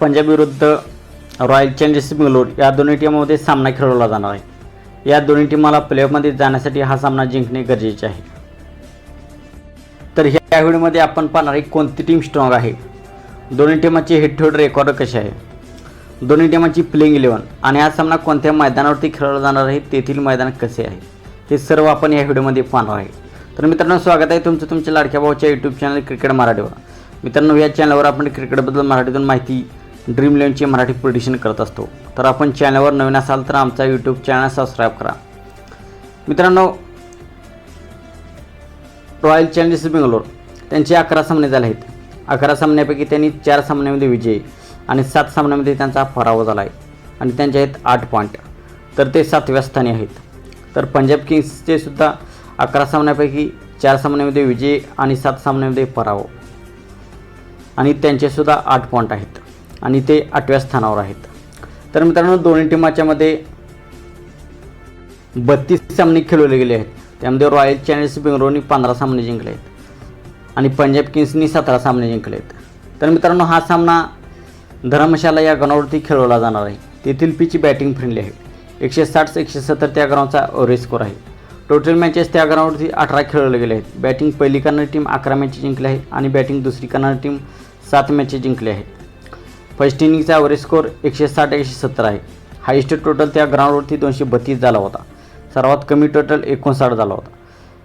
पंजाब विरुद्ध royal Challengers Bangalore या दोन्ही टीममध्ये सामना खेळवला जाणार आहे. या दोन्ही टीमाला प्लेऑफमध्ये जाण्यासाठी हा सामना जिंकणे गरजेचे आहे. तर ह्या व्हिडिओमध्ये आपण पाहणार आहे कोणती टीम स्ट्रॉंग आहे. दोन्ही टीमाचे हेड टू हेड रेकॉर्ड कसे आहे. दोन्ही टीमाची प्लेइंग इलेवन आणि हा सामना कोणत्या मैदानावरती खेळवला जाणार आहे तेथील मैदान कसे आहे. हे सर्व आपण या व्हिडिओमध्ये पाहणार आहे. तर मित्रांनो स्वागत आहे तुमचं तुमच्या लाडक्या भाऊच्या यूट्यूब चॅनल क्रिकेट मराठीवर. मित्रांनो या चॅनलवर आपण क्रिकेटबद्दल मराठीतून माहिती ड्रीम मराठी प्रोडिशन करत असतो. तर आपण चॅनलवर नवीन असाल तर आमचा यूट्यूब चॅनल सबस्क्राईब करा. मित्रांनो रॉयल चॅलेंजर्स बेंगलोर त्यांचे अकरा सामने झाले आहेत. अकरा सामन्यापैकी त्यांनी चार सामन्यामध्ये विजय आणि सात सामन्यामध्ये त्यांचा पराभव झाला आहे आणि त्यांचे आहेत आठ पॉईंट तर ते सातव्या स्थानी आहेत. तर पंजाब किंग्सचे सुद्धा अकरा सामन्यापैकी चार सामन्यामध्ये विजय आणि सात सामन्यामध्ये पराभव. आणि त्यांचेसुद्धा आठ पॉईंट आहेत. आणि ते आठव्या स्थानावर आहेत. तर मित्रांनो दोन्ही टीमाच्यामध्ये बत्तीस सामने खेळवले गेले आहेत. त्यामध्ये रॉयल चॅलेंजर्स बेंगलोरनी पंधरा सामने जिंकले आहेत आणि पंजाब किंग्सनी सतरा सामने जिंकले आहेत. तर मित्रांनो हा सामना धर्मशाला या ग्राउंडवरती खेळवला जाणार आहे. तेथील पीची बॅटिंग फ्रेंडली आहे. एकशे साठ एकशे सत्तर त्या ग्राउंडचा ओव्हरेज स्कोर आहे. टोटल मॅचेस त्या ग्राउंडवरती अठरा खेळवले गेले आहेत. बॅटिंग पहिली करणारी टीम अकरा मॅचेस जिंकली आहे आणि बॅटिंग दुसरी करणारी टीम सात मॅचेस जिंकली आहेत. फर्स्ट इनिंगचा ॲव्हरेज स्कोअर एकशे साठ एकशे सत्तर आहे. हायेस्ट टोटल त्या ग्राउंडवरती दोनशे बत्तीस झाला होता. सर्वात कमी टोटल एकोणसाठ झाला होता.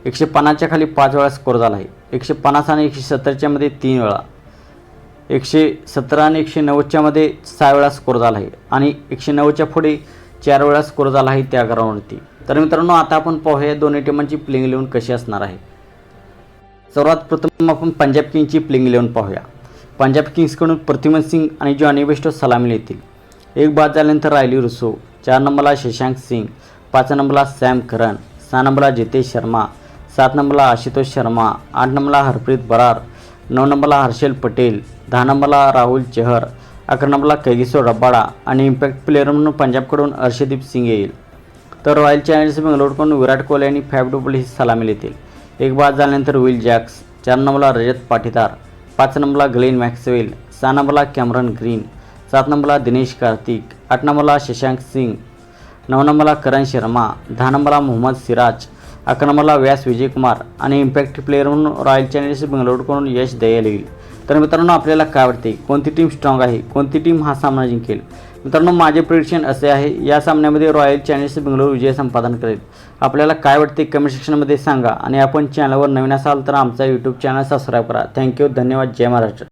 एकशे पन्नासच्या खाली पाच वेळा स्कोर झाला आहे. एकशे पन्नास आणि एकशे सत्तरच्यामध्ये तीन वेळा. एकशे सतरा आणि एकशे नव्वदच्यामध्ये सहा वेळा स्कोर झाला आहे. आणि एकशे नव्वदच्या पुढे चार वेळा स्कोर झाला आहे त्या ग्राउंडवरती तर मित्रांनो आता आपण पाहूया दोन्ही टीमांची प्लेइंग इलेव्हन कशी असणार आहे. सर्वात प्रथम आपण पंजाब किंगची प्लेइंग इलेव्हन पाहूया. पंजाब किंग्सकडून प्रतिमन सिंग आणि जॉनी बेस्टो सलामी येतील एक बाद झाल्यानंतर रायली रुसो चार नंबरला शशांक सिंग पाच नंबरला सॅम करन सहा नंबरला जितेश शर्मा सात नंबरला आशुतोष शर्मा आठ नंबरला हरप्रीत बरार नऊ नंबरला हर्षल पटेल दहा नंबरला राहुल चहर अकरा नंबरला कैगिसो रब्बाडा आणि इम्पॅक्ट प्लेअर म्हणून पंजाबकडून हर्षदीप सिंग येईल. तर रॉयल चॅलेंजर्स बेंगलोरकडून विराट कोहली आणि फॅब डुबल ही सलामी येतील एक बाद झाल्यानंतर विल जॅक्स चार नंबरला रजत पाटीदार पाच नंबरला ग्लेन मॅक्सवेल सहा नंबरला कॅमरन ग्रीन सात नंबरला दिनेश कार्तिक आठ नंबरला शशांक सिंग नऊ नंबरला करण शर्मा दहा नंबरला मोहम्मद सिराज अकरा नंबरला व्यास विजयकुमार आणि इम्पॅक्ट प्लेअर म्हणून रॉयल चॅलेंजर्स बेंगलोरकडून यश दयाल येईल तर मित्रांनो आपल्याला काय वाटते? कोणती टीम स्ट्रॉंग आहे? कोणती टीम हा सामना जिंकेल? मित्रांनो माझे प्रिडिक्शन असे आहे या सामन्यामध्ये रॉयल चॅलेंजर्स बेंगलोर विजय संपादन करेल. आपल्याला काय वाटते कमेंट सेक्शनमध्ये सांगा आणि आपण चॅनलवर नवीन असाल तर आमचा यूट्यूब चॅनल सबस्क्राईब करा. थँक्यू धन्यवाद. जय महाराष्ट्र.